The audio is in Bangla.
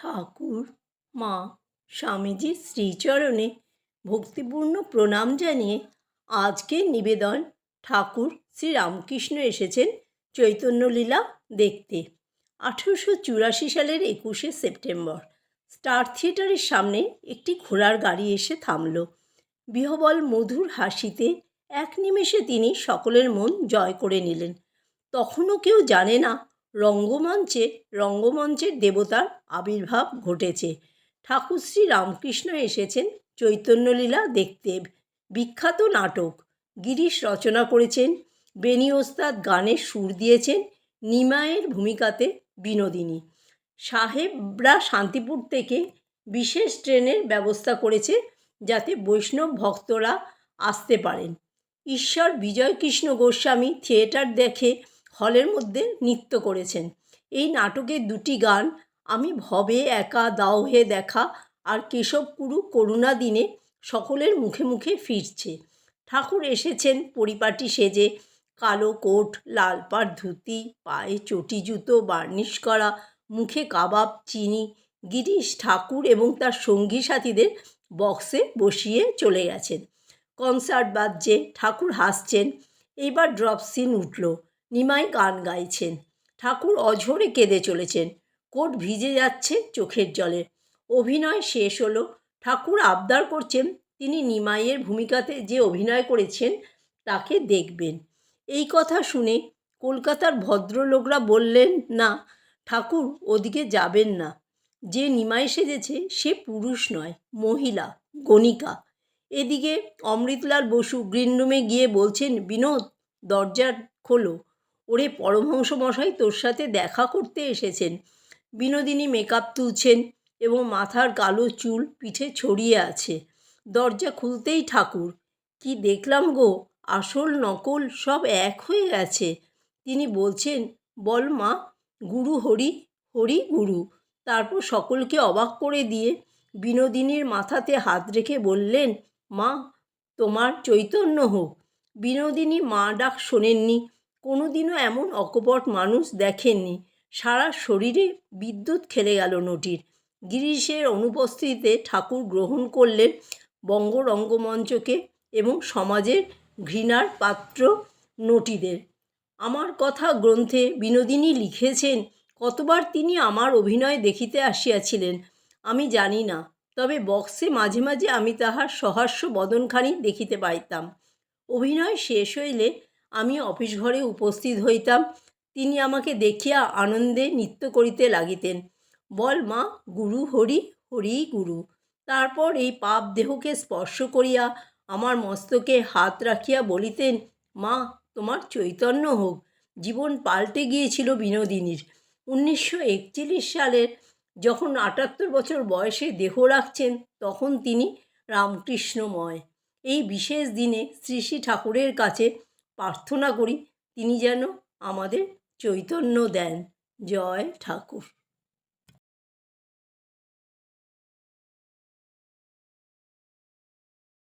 ঠাকুর, মা, স্বামীজির শ্রীচরণে ভক্তিপূর্ণ প্রণাম জানিয়ে আজকের নিবেদন ঠাকুর শ্রী রামকৃষ্ণ এসেছেন চৈতন্যলীলা দেখতে। আঠেরোশো চুরাশি সালের একুশে সেপ্টেম্বর। স্টার থিয়েটারের সামনে একটি ঘোড়ার গাড়ি এসে থামল। বিহবল মধুর হাসিতে এক নিমেষে তিনি সকলের মন জয় করে নিলেন। তখনও কেউ জানে না রঙ্গমঞ্চে, রঙ্গমঞ্চের দেবতার আবির্ভাব ঘটেছে। ঠাকুর শ্রী রামকৃষ্ণ এসেছেন চৈতন্যলীলা দেখতে। বিখ্যাত নাটক। গিরিশ রচনা করেছেন। বেনি ওস্তাদ গানের সুর দিয়েছেন। নিমায়ের ভূমিকাতে বিনোদিনী। সাহেবরা শান্তিপুর থেকে বিশেষ ট্রেনের ব্যবস্থা করেছে যাতে বৈষ্ণব ভক্তরা আসতে পারেন। ঈশ্বর বিজয়কৃষ্ণ গোস্বামী থিয়েটার দেখে হলের মধ্যে নৃত্য করেছেন। এই নাটকের দুটি গান, আমি ভবে একা দাও হে দেখা আর কেশবপুরু করুণা দিনে সকলের মুখে মুখে ফিরছে। ঠাকুর এসেছেন পরিপাটি সেজে, কালো কোট, লাল পাড় ধুতি, পায়ে চটি জুতো, বার্নিশ করা, মুখে কাবাব, চিনি। গিরিশ ঠাকুর এবং তার সঙ্গী সাথীদের বক্সে বসিয়ে চলে গেছেন। কনসার্ট বাজছে, ঠাকুর হাসছেন। এইবার ড্রপ সিন উঠল। নিমাই গান গাইছেন। ঠাকুর অঝরে কেঁদে চলেছেন। কোট ভিজে যাচ্ছে চোখের জলে। অভিনয় শেষ হলো। ঠাকুর আবদার করছেন, তিনি নিমাইয়ের ভূমিকাতে যে অভিনয় করেছেন, তাকে দেখবেন। এই কথা শুনে কলকাতার ভদ্রলোকরা বললেন, না, ঠাকুর ওদিকে যাবেন না। যে নিমাই সেজেছে, সে পুরুষ নয়, মহিলা, গণিকা। এদিকে অমৃতলাল বসু গ্রিন রুমে গিয়ে বলছেন, বিনোদ দরজার খোলো। ওরে পরমহংস মশাই তোর সাথে দেখা করতে এসেছেন। বিনোদিনী মেকআপ তুলছেন এবং মাথার কালো চুল পিঠে ছড়িয়ে আছে। দরজা খুলতেই ঠাকুর। কি দেখলাম গো, আসল নকল সব এক হয়ে গেছে। তিনি বলছেন, বল মা, গুরু হরি হরি গুরু। তারপর সকলকে অবাক করে দিয়ে বিনোদিনীর মাথাতে হাত রেখে বললেন, মা, তোমার চৈতন্য হোক। বিনোদিনী মা ডাক শোনেননি। কোনোদিনও এমন অকপট মানুষ দেখেননি। সারা শরীরে বিদ্যুৎ খেলে গেল নটির। গিরিশের অনুপস্থিতিতে ঠাকুর গ্রহণ করলেন বঙ্গ রঙ্গমঞ্চকে এবং সমাজের ঘৃণার পাত্র নটিদের। আমার কথা গ্রন্থে বিনোদিনী লিখেছেন, কতবার তিনি আমার অভিনয় দেখিতে আসিয়াছিলেন, আমি জানি না, তবে বক্সে মাঝে মাঝে আমি তাহার সহাস্য বদনখানি দেখিতে পাইতাম। অভিনয় শেষ হইলে আমি অফিস ঘরে উপস্থিত হইতাম। তিনি আমাকে দেখিয়া আনন্দে নৃত্য করিতে লাগিতেন। বল মা, গুরু হরি হরি গুরু। তারপর এই পাপ দেহকে স্পর্শ করিয়া আমার মস্তকে হাত রাখিয়া বলিতেন, মা, তোমার চৈতন্য হোক। জীবন পাল্টে গিয়েছিল বিনোদিনীর। উনিশশো একচল্লিশ সালের যখন আটাত্তর বছর বয়সে দেহ রাখছেন, তখন তিনি রামকৃষ্ণময়। এই বিশেষ দিনে শ্রী শ্রী ঠাকুরের কাছে প্রার্থনা করি তিনি যেন আমাদের চৈতন্য দেন। জয় ঠাকুর।